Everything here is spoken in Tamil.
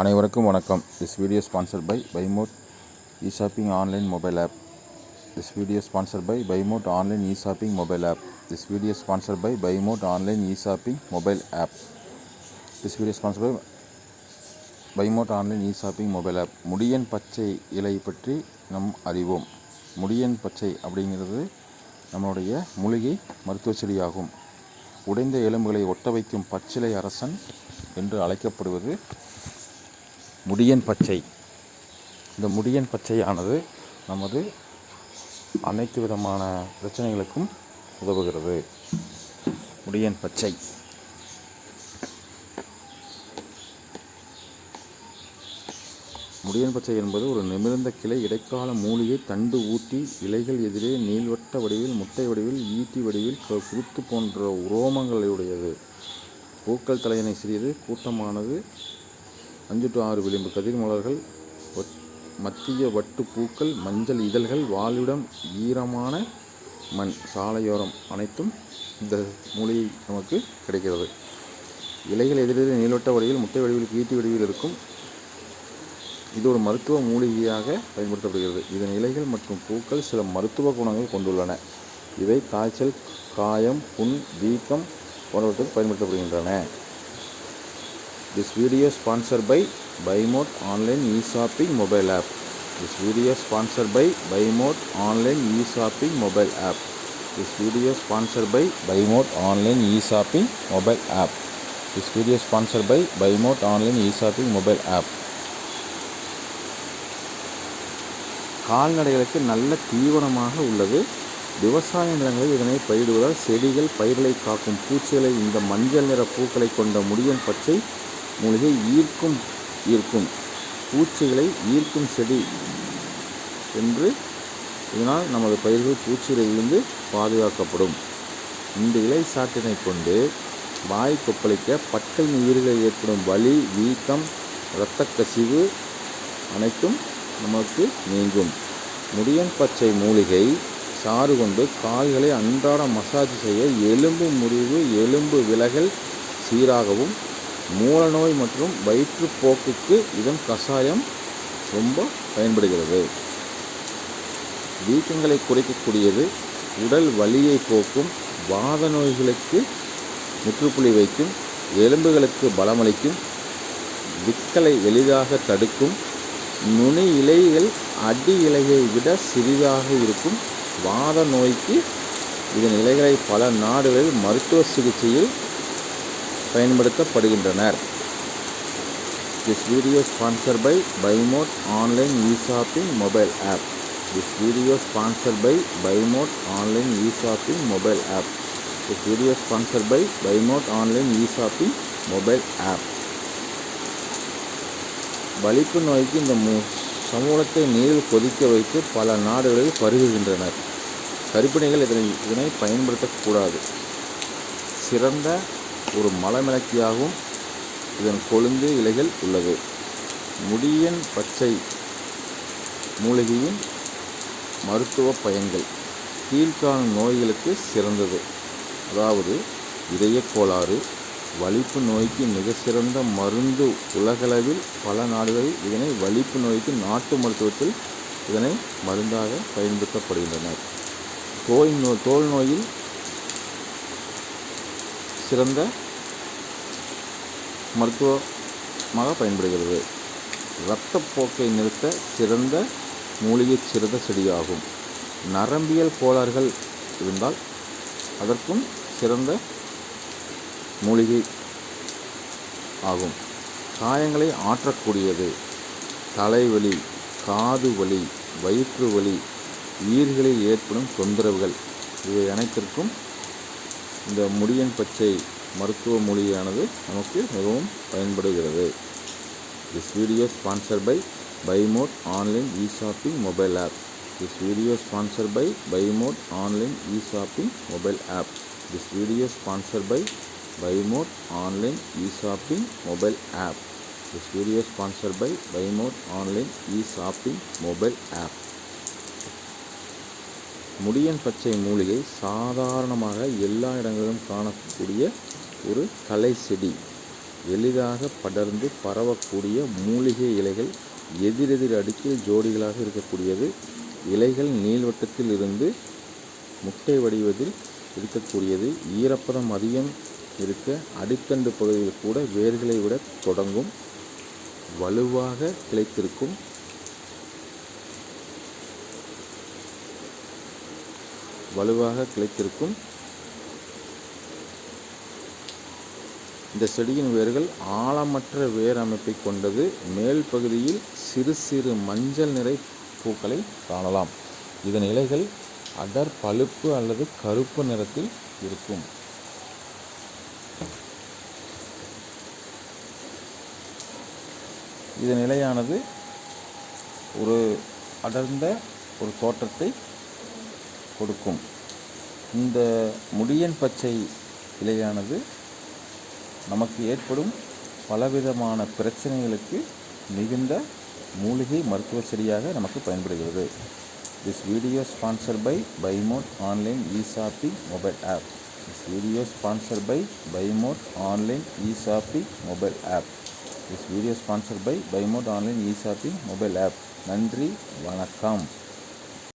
அனைவருக்கும் வணக்கம். This video sponsor by Buymote e shopping online mobile app this video sponsor by Buymote online e shopping mobile app this video sponsor by Buymote online e shopping mobile app this video sponsor by Buymote online e shopping mobile app Mudiyan பச்சை இலை பற்றி நம் அறிவோம். முடியன் பச்சை அப்படிங்கிறது நம்மளுடைய மூலிகை மருத்துவ செடியாகும். உடைந்த எலும்புகளை ஒட்ட வைக்கும் பச்சிலை அரசன் என்று அழைக்கப்படுவது முடியன் பச்சை. இந்த முடியன் பச்சையானது நமது அனைத்து விதமான பிரச்சனைகளுக்கும் உதவுகிறது. முடியன் பச்சை. முடியன் பச்சை என்பது ஒரு நிமிர்ந்த கிளை இடைக்கால மூலிகை தண்டு ஊட்டி இலைகள் எதிரே நீள்வட்ட வடிவில் முட்டை வடிவில் ஈட்டி வடிவில் க- குருத்து போன்ற உரோமங்களுடையது. பூக்கள் தலையணை சிறியது கூட்டமானது அஞ்சு டு ஆறு விளிம்பு கதிர் மலர்கள் மத்திய வட்டு பூக்கள் மஞ்சள் இதழ்கள் வாழிடம் ஈரமான மண் சாலையோரம் அனைத்தும் இந்த மூலிகை நமக்கு கிடைக்கிறது. இலைகள் எதிரெதிரே நீள்வட்ட வடிவில் முட்டை வடிவில் ஈட்டி வடிவில் இருக்கும். இது ஒரு மருத்துவ மூலிகையாக பயன்படுத்தப்படுகிறது. இதன் இலைகள் மற்றும் பூக்கள் சில மருத்துவ குணங்கள் கொண்டுள்ளன. இவை காய்ச்சல் காயம் புண் வீக்கம் போன்றவற்றுக்கு பயன்படுத்தப்படுகின்றன. This video sponsor by Buymote online e shopping mobile app this video sponsor by Buymote online e shopping mobile app this video sponsor by Buymote online e shopping mobile app this video sponsor by Buymote online e shopping mobile app கால்நடைகளுக்கு நல்ல தீவனமாக உள்ளது. விவசாய நிலங்களில் இதனை பயிரிடுவதால் செடிகள் பயிர்களை காக்கும் பூச்சிகளை இந்த மஞ்சள் நிற பூக்களை கொண்ட முடியன் பச்சை மூலிகை ஈர்க்கும் ஈர்க்கும். பூச்சிகளை ஈர்க்கும் செடி என்று இதனால் நமது பயிர்கள் பூச்சிகளிலிருந்து பாதுகாக்கப்படும். இந்த இலை சாற்றினை கொண்டு வாய் கொப்பளிக்க பற்கள் நீர்களில் ஏற்படும் வலி வீக்கம் இரத்த கசிவு அனைத்தும் நமக்கு நீங்கும். முடியன் பச்சை மூலிகை சாறு கொண்டு கால்களை அன்றாட மசாஜ் செய்ய எலும்பு முறிவு எலும்பு விலகல் சீராகவும் மூலநோய் மற்றும் வயிற்றுப்போக்குக்கு இதன் கஷாயம் ரொம்ப பயன்படுகிறது. வீக்கங்களை குறைக்கக்கூடியது உடல் வலியை போக்கும் வாத நோய்களுக்கு முற்றுப்புள்ளி வைக்கும் எலும்புகளுக்கு பலமளிக்கும் விக்கலை எளிதாக தடுக்கும் நுனி இலைகள் அடி இலையை விட சிறிதாக இருக்கும் வாத நோய்க்கு இதன் இலைகளை பல நாடுகளில் மருத்துவ சிகிச்சையில் பயன்படுத்தப்படுகின்றனர். This video sponsor by Buymote online e shopping mobile app this video sponsor by Buymote online e shopping mobile app this video sponsor by Buymote online e shopping mobile app வலிப்பு நோய்க்கு இந்த மு சமூகத்தை நீரில் கொதிக்க வைத்து பல நாடுகளில் பருகுகின்றனர் கர்ப்பிணிகள் இதனை இதனை பயன்படுத்தக்கூடாது. சிறந்த ஒரு மலமிளக்கியாகவும் இதன் கொழுந்து இலைகள் உள்ளது. முடியன் பச்சை மூலிகையின் மருத்துவ பயன்கள் கீழ்காணும் நோய்களுக்கு சிறந்தது. அதாவது இதயக் கோளாறு வலிப்பு நோய்க்கு மிக சிறந்த மருந்து உலகளவில் பல நாடுகளில் இதனை வலிப்பு நோய்க்கு நாட்டு மருத்துவத்தில் இதனை மருந்தாக பயன்படுத்தப்படுகின்றனர். தோல் நோ தோல் நோயில் சிறந்த மருத்துவமாக பயன்படுகிறது. இரத்தப்போக்கை நிறுத்த சிறந்த மூலிகை சிறந்த செடியாகும். நரம்பியல் கோளாறுகள் இருந்தால் அதற்கும் சிறந்த மூலிகை ஆகும். காயங்களை ஆற்றக்கூடியது தலைவலி காது வலி வயிற்று வலி ஈர்களில் ஏற்படும் தொந்தரவுகள். இவை அனைத்திற்கும் இந்த முடியன் பச்சை மருத்துவ மொழியானது நமக்கு மிகவும் பயன்படுகிறது. This video sponsor by Buymote online e shopping mobile app this video sponsor by Buymote online e shopping mobile app this video sponsor by Buymote online e shopping mobile app this video sponsor by Buymote online e shopping mobile app Mudiyan பச்சை மூலிகை சாதாரணமாக எல்லா இடங்களிலும் காணக்கூடிய ஒரு கலை செடி எளிதாக படர்ந்து பரவக்கூடிய மூலிகை இலைகள் எதிரெதிர் அடுக்கில் ஜோடிகளாக இருக்கக்கூடியது. இலைகள் நீள்வட்டத்தில் இருந்து முட்டை வடிவதில் இருக்கக்கூடியது. ஈரப்பதம் அதிகம் இருக்க அடித்தண்டு பகுதியில் கூட வேர்களை விட தொடங்கும். வலுவாக கிளைத்திருக்கும். வலுவாக கிளைத்திருக்கும். இந்த செடியின் வேர்கள் ஆழமற்ற வேர் அமைப்பை கொண்டது. மேல் பகுதியில் சிறு சிறு மஞ்சள் நிறை பூக்களை காணலாம். இதன் இலைகள் அடர் பழுப்பு அல்லது கருப்பு நிறத்தில் இருக்கும். இதன் இலையானது ஒரு அடர்ந்த ஒரு தோற்றத்தை கொடுக்கும். இந்த முடியன் பச்சை இலையானது நமக்கு ஏற்படும் பலவிதமான பிரச்சனைகளுக்கு மிகுந்த மூலிகை மருத்துவ செடியாக நமக்கு பயன்படுகிறது. This video sponsor by Buymote online e shopping mobile app this video sponsor by Buymote online e shopping mobile app this video sponsor by Buymote online e shopping mobile app நன்றி வணக்கம்.